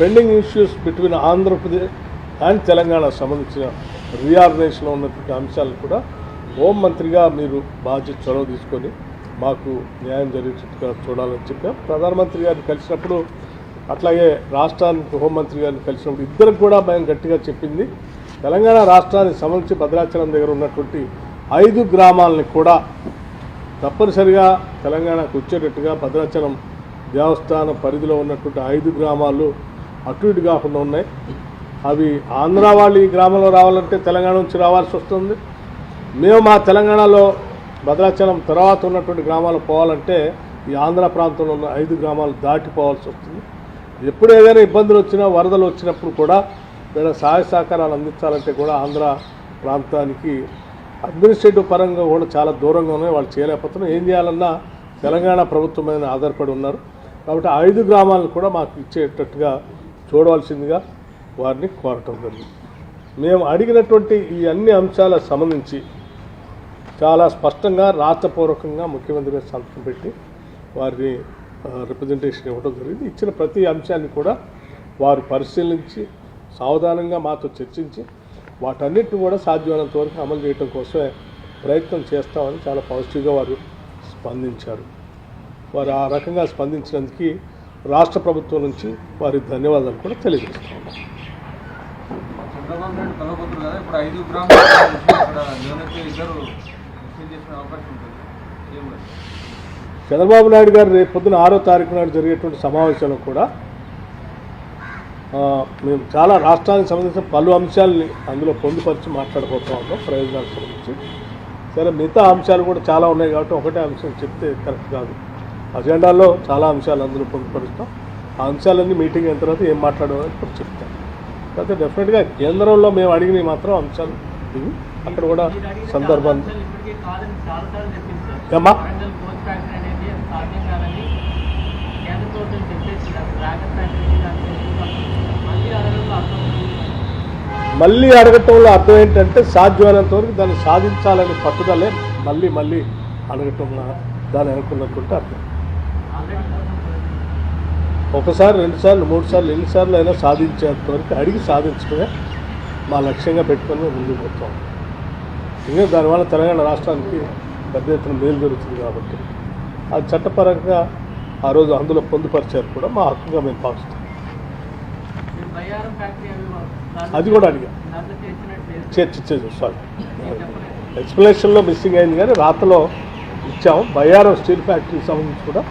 Pending issues between Andhra Pradesh and Telangana సంబంధించిన రీఆర్గనైజేషన్లో ఉన్నటువంటి అంశాలు కూడా హోంమంత్రిగా మీరు బాధ్యత చొరవ తీసుకొని మాకు న్యాయం జరిగేటట్టుగా చూడాలని చెప్పాం. ప్రధానమంత్రి గారిని కలిసినప్పుడు అట్లాగే రాష్ట్రానికి హోంమంత్రి గారిని కలిసినప్పుడు ఇద్దరికి కూడా మేము గట్టిగా చెప్పింది. తెలంగాణ రాష్ట్రానికి సంబంధించి భద్రాచలం దగ్గర ఉన్నటువంటి ఐదు గ్రామాలని కూడా తప్పనిసరిగా తెలంగాణకు వచ్చేటట్టుగా భద్రాచలం దేవస్థానం పరిధిలో ఉన్నటువంటి ఐదు గ్రామాలు అటు ఇటు కాకుండా ఉన్నాయి. అవి ఆంధ్ర వాళ్ళు ఈ గ్రామంలో రావాలంటే తెలంగాణ నుంచి రావాల్సి వస్తుంది. మేము మా తెలంగాణలో భద్రాచలం తర్వాత ఉన్నటువంటి గ్రామాలు పోవాలంటే ఈ ఆంధ్ర ప్రాంతంలో ఉన్న ఐదు గ్రామాలు దాటిపోవాల్సి వస్తుంది. ఎప్పుడు ఏదైనా ఇబ్బందులు వచ్చినా వరదలు వచ్చినప్పుడు కూడా ఏదైనా సహాయ సహకారాలు అందించాలంటే కూడా ఆంధ్ర ప్రాంతానికి అడ్మినిస్ట్రేటివ్ పరంగా కూడా చాలా దూరంగా ఉన్నాయి. వాళ్ళు చేయలేకపోతున్నారు. ఏం చేయాలన్నా తెలంగాణ ప్రభుత్వం మీద ఆధారపడి ఉన్నారు. కాబట్టి ఆ ఐదు గ్రామాలను కూడా మాకు ఇచ్చేటట్టుగా చూడవలసిందిగా వారిని కోరటం జరిగింది. మేము అడిగినటువంటి ఈ అన్ని అంశాలకు సంబంధించి చాలా స్పష్టంగా రాతపూర్వకంగా ముఖ్యమంత్రి గారు సంతకం పెట్టి వారిని రిప్రజెంటేషన్ ఇవ్వడం జరిగింది. ఇచ్చిన ప్రతి అంశాన్ని కూడా వారు పరిశీలించి సావధానంగా మాతో చర్చించి వాటన్నిటిని కూడా సాధ్యమైనంత వరకు అమలు చేయడం కోసమే ప్రయత్నం చేస్తామని చాలా పాజిటివ్గా వారు స్పందించారు. వారు ఆ రకంగా స్పందించినందుకు రాష్ట్ర ప్రభుత్వం నుంచి వారికి ధన్యవాదాలు కూడా తెలియజేస్తాం. చంద్రబాబు నాయుడు గారు రేపు పొద్దున ఆరో తారీఖు నాడు జరిగేటువంటి సమావేశంలో కూడా మేము చాలా రాష్ట్రానికి సంబంధించిన పలు అంశాలని అందులో పొందుపరిచి మాట్లాడబోతా ఉన్నాం ప్రయోజనాలకు సంబంధించి సరే మిగతా అంశాలు కూడా చాలా ఉన్నాయి కాబట్టి ఒకటే అంశం చెప్తే కరెక్ట్ కాదు. అజెండాలో చాలా అంశాలు అందులో పొందుపరుస్తాం. ఆ అంశాలన్నీ మీటింగ్ అయిన తర్వాత ఏం మాట్లాడాలని ఇప్పుడు చెప్తాం. కాకపోతే డెఫినెట్గా కేంద్రంలో మేము అడిగినవి మాత్రం అంశాలు ఇవి. అక్కడ కూడా సందర్భం ఏమ్మా? మళ్ళీ అడగటంలో అర్థం ఏంటంటే సాధ్యమైనంత వరకు దాన్ని సాధించాలనే పట్టుదలే మళ్ళీ మళ్ళీ అడగటం దాన్ని అనుకున్నటువంటి అర్థం. ఒకసారి రెండుసార్లు మూడు సార్లు ఎన్నిసార్లు అయినా సాధించేంత వరకు అడిగి సాధించడమే మా లక్ష్యంగా పెట్టుకొని ముందుకు పోతాం. ఇంకా దానివల్ల తెలంగాణ రాష్ట్రానికి పెద్ద ఎత్తున మేలు జరుగుతుంది కాబట్టి ఆ చట్టపరంగా ఆ రోజు అందులో పొందుపరిచారు కూడా మా హక్కుగా మేము భావిస్తాం. అది కూడా అడిగా. చేర్చిచ్చేది సారీ. ఎక్స్ప్లెనేషన్లో మిస్సింగ్ అయింది కానీ రాతలో ఇచ్చాము. బయ్యారం స్టీల్ ఫ్యాక్టరీకి సంబంధించి కూడా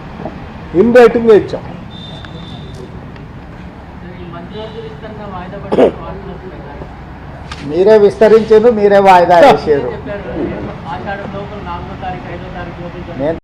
ఇన్ రైటింగ్గా ఇచ్చాం. మీరే విస్తరించారు మీరే వాయిదా వేసారు. లోపల నేను